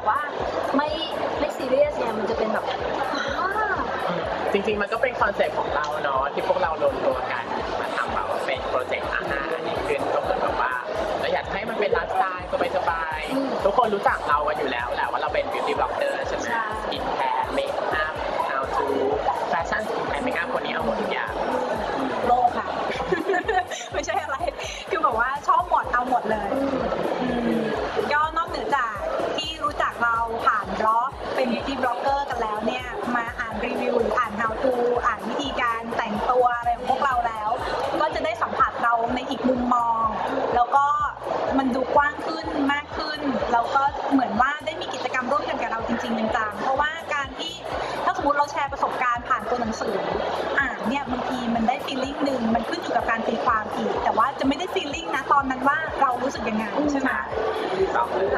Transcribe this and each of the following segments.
แบบว่าไม่ไม่ซีเรียสเนี่ยมันจะเป็นแบบ จริงๆ มันก็เป็นคอนเซ็ปต์ของเราเนาะที่พวกเรารวมตัวกัน ติเราแชร์ประสบการณ์ผ่านตัวหนังสืออ่านเนี่ยบางทีมันได้ฟีลลิ่งหนึ่งมันขึ้นอยู่กับการตีความอีกแต่ว่าจะไม่ได้ฟีลลิ่งนะตอนนั้นว่าเรารู้สึกยังไงใช่ไหม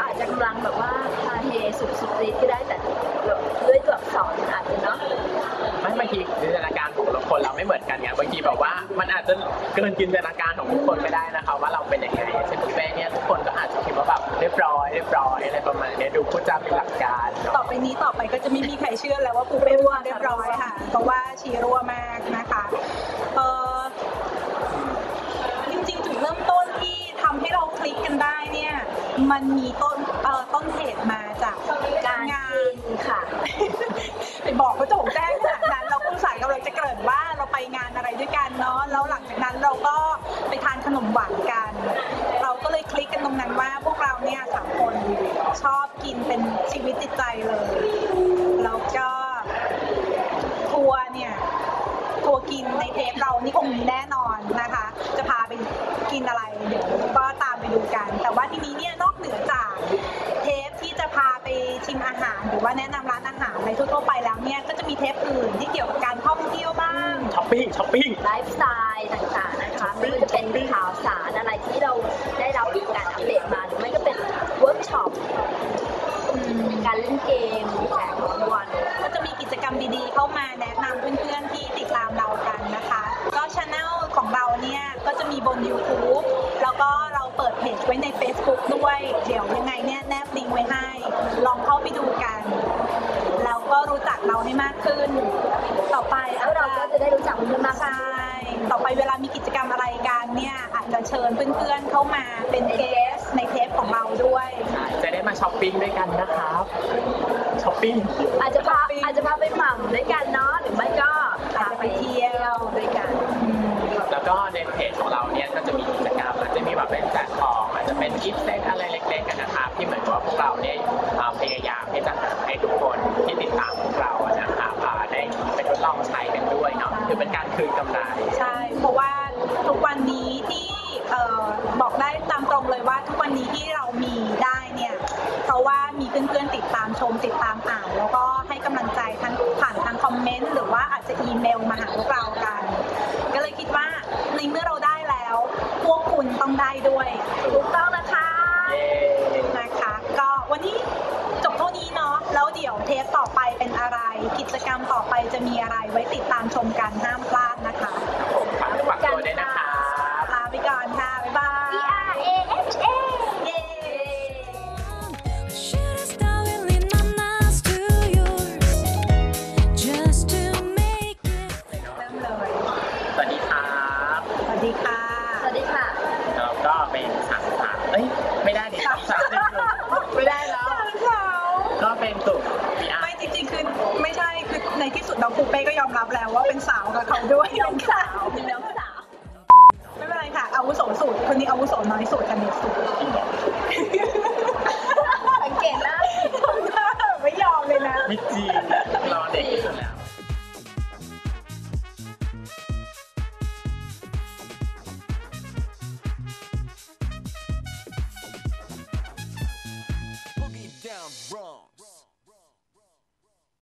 อาจจะกำลังแบบว่าฮาเฮสุดสุดฤทธิ์ก็ได้แต่แบบด้วยตัวอักษรอาจจะเนาะไม่บางทีจินตนาการของเราคนเราไม่เหมือนกันไงบางทีแบบว่ามันอาจจะเกินจินตนาการของทุกคนไม่ได้นะคะว่าเราเป็นยังไงเช่นคุณแม่เนี่ยทุกคนก็อาจจะคิดว่าแบบเรียบร้อยเรียบร้อยอะไรประมาณเนี้ยดูพูดจาเป็นหลักการเนาะต่อไปนี้ต่อไปก็จะไม่มีใคร เชื่อแล้วว่าปูเป็นว่าเรียบร้อยค่ะ เพราะว่าชีรั่วมากนะคะเออจริงๆจุดเริ่มต้นที่ทำให้เราคลิกกันได้เนี่ย มันมีต้นเอ่อต้นเหตุมาจากการงากินนค่ะ ไปบอกเขาโจงแจ้งขนาดนั้นเราผู้สายกำลังจะเกริ่นว่าเราไปงานอะไรด้วยกันเนาะแล้วหลังจากนั้นเราก็ไปทานขนมหวาน อปปิ้งช้อปปิ้งไลฟ์สไตล์ต่างๆนะคะไม่ว่าจะเป็นข่าวสารอะไรที่เราได้รับการอัปเดตมาหรือไม่ก็เป็นเวิร์กช็อปการเล่นเกมแข่งวันก็จะมีกิจกรรมดีๆ เข้ามาแนะนำเพื่อนๆที่ติดตามเรากันนะคะ ก็ช anel ของเราเนี่ยก็จะมีบน YouTube แล้วก็เราเปิดเพจไว้ใน Facebook ด้วย เดี๋ยวยังไงเนี่ยแนบลิงก์ไว้ให้ ลองเข้าไปดูกัน แล้วก็รู้จักเราให้มากขึ้น ก็จะได้รู้จักเพื่อนๆมากขึ้นใช่ต่อไปเวลามีกิจกรรมอะไรกันเนี่ยอาจจะเชิญเพื่อนๆเข้ามาเป็นเกสในเทปของเราด้วย จะได้มาช้อปปิ้งด้วยกันนะครับช้อปปิ้งอาจจะพาอาจจะพาไปหม่ำด้วยกันเนาะหรือไม่ก็พาไปเที่ยวด้วยกัน แล้วก็ในเพจของเราเนี่ยก็จะมีกิจกรรมอาจจะมีแบบเป็นแจกของอาจจะเป็นกิฟต์เซต องใช้กันด้วยเนาะคือเป็นการคืนกำไร ใช่ เพราะว่าทุกวันนี้ที่เอ่อบอกได้ตามตรงเลยว่าทุกวันนี้ที่เรามีได้เนี่ยเพราะว่ามีเพื่อนๆติดตามชมติดตามอ่าน แล้วก็ให้กำลังใจทั้งผ่านทางคอมเมนต์ หรือว่าอาจจะอีเมลมาหาพวกเรากัน ก็เลยคิดว่าในเมื่อเราได้แล้ว พวกคุณต้องได้ด้วย จะมีอะไรไว้ติดตามชมกันห้ามพลาดนะคะผมฝากเนื้อฝากตัวด้วยนะครับลาไปก่อนค่ะ บ๊ายบาย B R A H A เย้ Should've started with my eyes to yours, just to make it. เริ่มเลย สวัสดีครับ สวัสดีค่ะ สุดน้องปูเป้ก็ยอมรับแล้วว่าเป็นสาวกับเขาด้วยน้องสาวน้องสาว ไม่เป็นไรค่ะอาวุโสสุดคนนี้อาวุโสน้อยสุดกันเด็กสุด